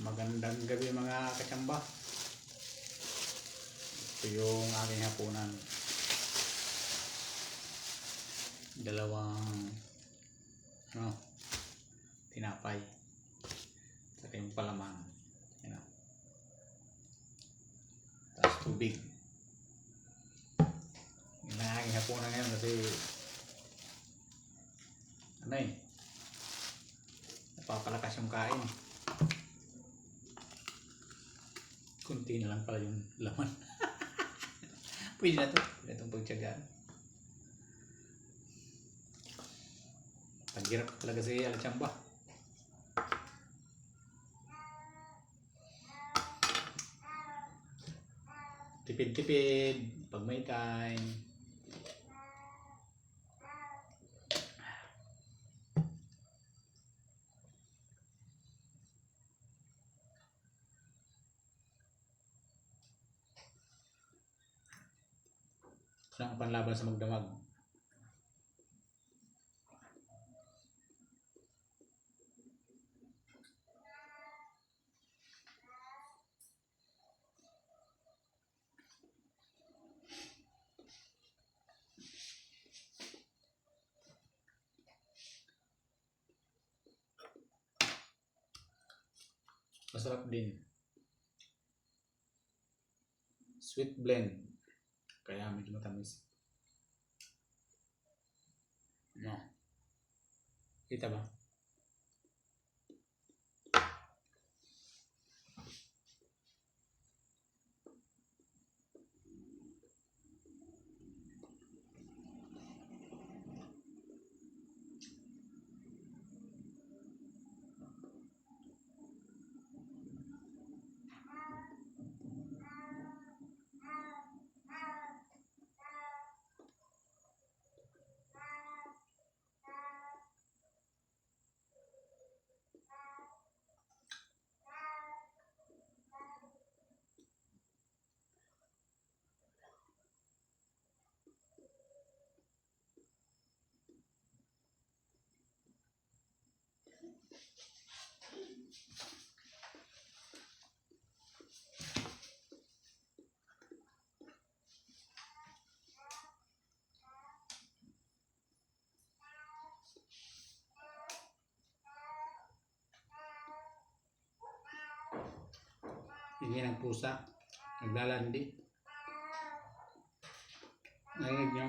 Magandang gabi mga katsamba. Ito yung aking hapunan. Dalawang ano, tinapay. Saka yung palamang. Yan o. Tapos tubig. Yun ang aking hapunan ngayon kasi ano eh napapalakas yung kain. Kunti na lang pala yung laman. Pwede na to. Pwede itong pagtsagaan. Paghirap talaga si Alchamba. Tipid-tipid. Pag may time. Ang panlaban sa magdamag. Masarap din. Sweet blend. Kaya medyo matamis. No. Kita ba? Hindi ng pusa. Naglalandi. Narinig nyo?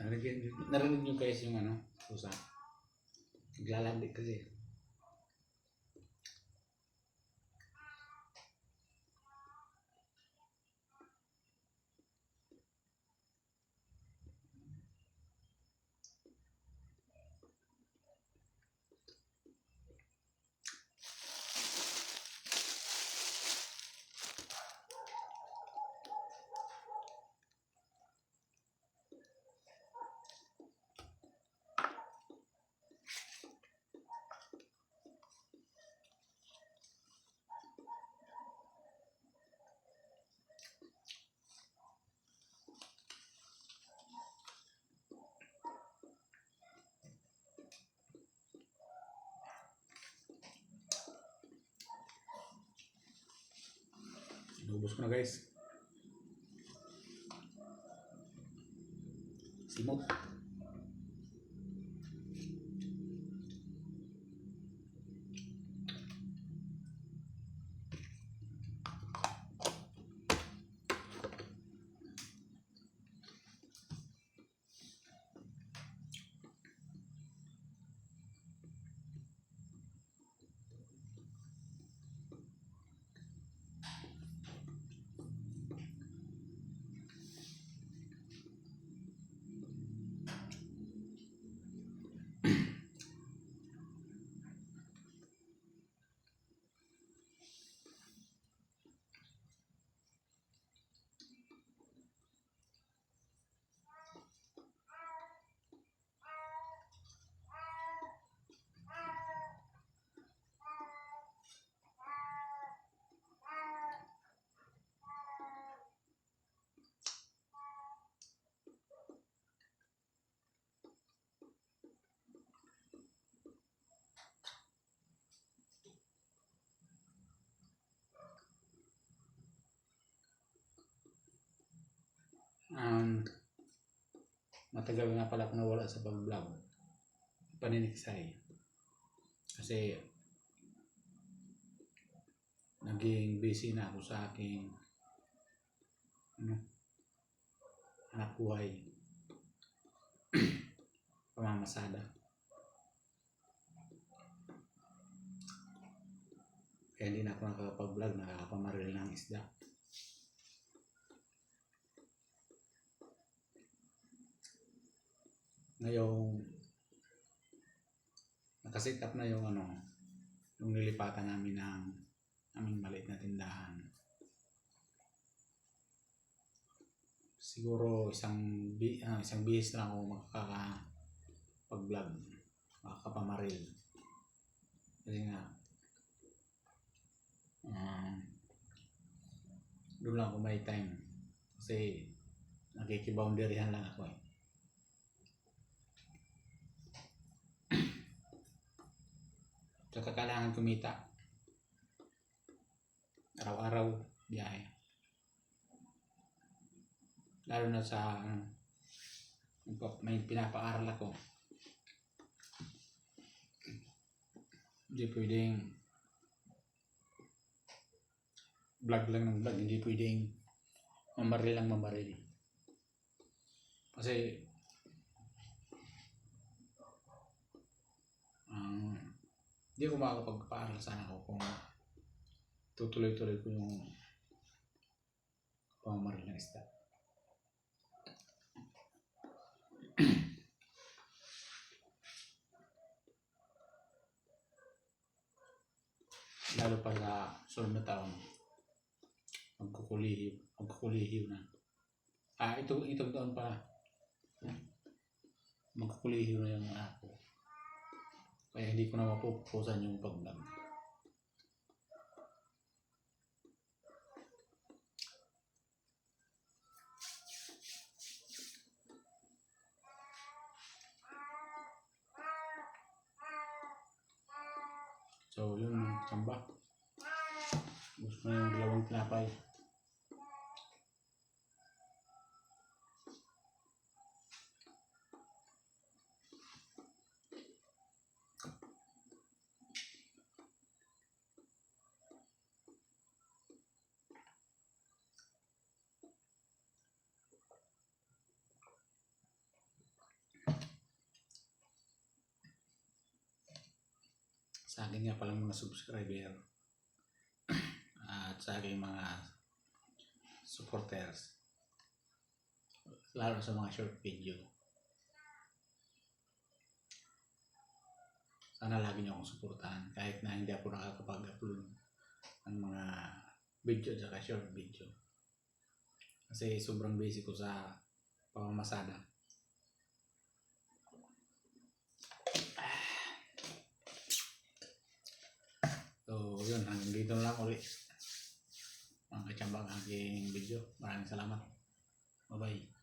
Narinig, narinig nyo guys yung ano, pusa. Naglalandi kasi. Inubos ko na guys. Simot. Matagal nga pala ako nawala sa pag-vlog. Paniniksay. Kasi naging busy na ako sa aking ano, anak buhay. Pamamasada. Kaya hindi na ako nakakapag-vlog, nakakapamaril ng isda. Ngayong nakasit up na yung ano, yung nilipatan namin ng aming maliit na tindahan. Siguro isang bi ah, isang bihis na ako makaka pag-vlog, makakapamaril. Kasi nga um, doon lang ako may time. Kasi nakikiboundaryhan lang ako eh. Tsaka kailangan kumita. Araw-araw, biyahe. Lalo na sa ano, may pinapaaral ako. Hindi pwedeng vlog lang ng vlog, hindi pwedeng mamaril lang mamaril. Kasi hindi ako makakapagpaaral sana ako kung tutuloy-tuloy ko yung pamamaril ng isda. Lalo pa sa sunod na taon, magkukulihiw, magkukulihiw na. Ah, ito, itong taon pa, magkukulihiw na yung anak ko. Kaya hindi ko na mapupusan yung pag-vlog. So, yun, tsamba. Gusto ko na yung dalawang tinapay. Sa akin nga palang mga subscriber. At sa aking mga supporters. Lalo sa mga short video. Sana lagi niyo akong suportahan. Kahit na hindi ako nakakapag-upload ng mga video at short video. Kasi sobrang busy ko sa pamamasada So, yun, hanggang dito lang ulit. Mga kachamba ang aking video. Maraming salamat. Bye-bye.